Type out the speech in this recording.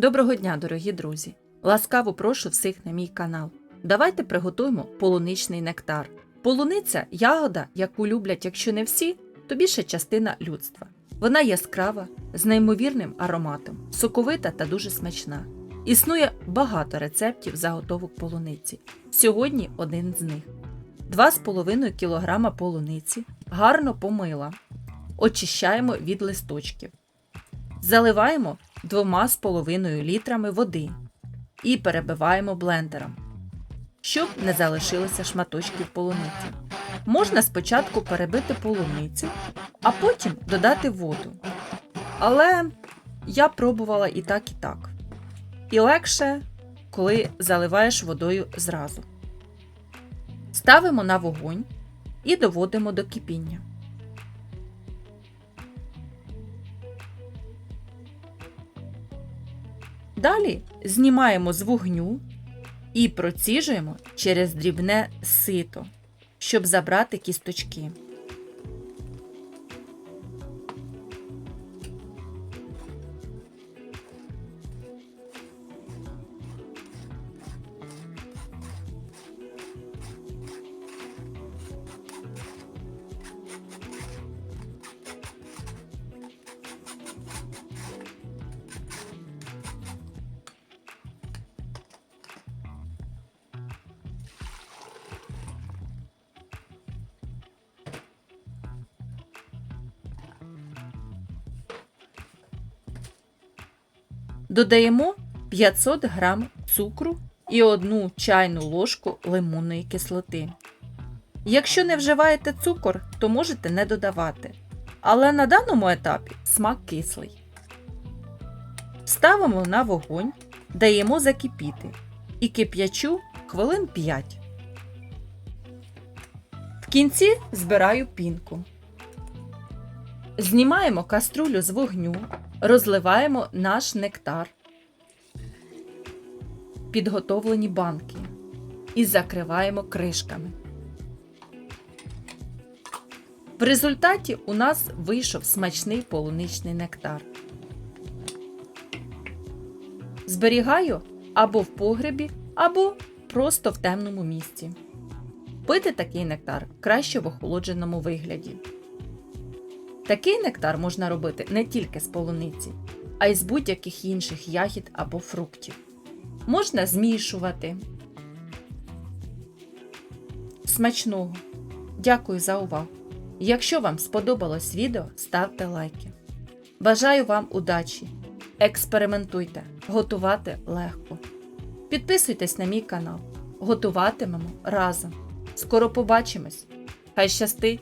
Доброго дня, дорогі друзі! Ласкаво прошу всіх на мій канал. Давайте приготуємо полуничний нектар. Полуниця ягода, яку люблять, якщо не всі, то більша частина людства. Вона яскрава, з неймовірним ароматом, соковита та дуже смачна. Існує багато рецептів заготовок полуниці. Сьогодні один з них. 2,5 кг полуниці гарно помила. Очищаємо від листочків. Заливаємо 2,5 літрами води і перебиваємо блендером, щоб не залишилося шматочків полуниці. Можна спочатку перебити полуницю, а потім додати воду. Але я пробувала і так, і так. І легше, коли заливаєш водою зразу. Ставимо на вогонь і доводимо до кипіння. Далі знімаємо з вогню і проціжуємо через дрібне сито, щоб забрати кісточки. Додаємо 500 г цукру і 1 чайну ложку лимонної кислоти. Якщо не вживаєте цукор, то можете не додавати. Але на даному етапі смак кислий. Ставимо на вогонь, даємо закипіти і кип'ячу хвилин 5. В кінці збираю пінку. Знімаємо каструлю з вогню, розливаємо наш нектар, підготовлені банки і закриваємо кришками. В результаті у нас вийшов смачний полуничний нектар. Зберігаю або в погребі, або просто в темному місці. Пити такий нектар краще в охолодженому вигляді. Такий нектар можна робити не тільки з полуниці, а й з будь-яких інших ягід або фруктів. Можна змішувати. Смачного! Дякую за увагу! Якщо вам сподобалось відео, ставте лайки. Бажаю вам удачі! Експериментуйте, готувати легко. Підписуйтесь на мій канал. Готуватимемо разом. Скоро побачимось! Хай щастить!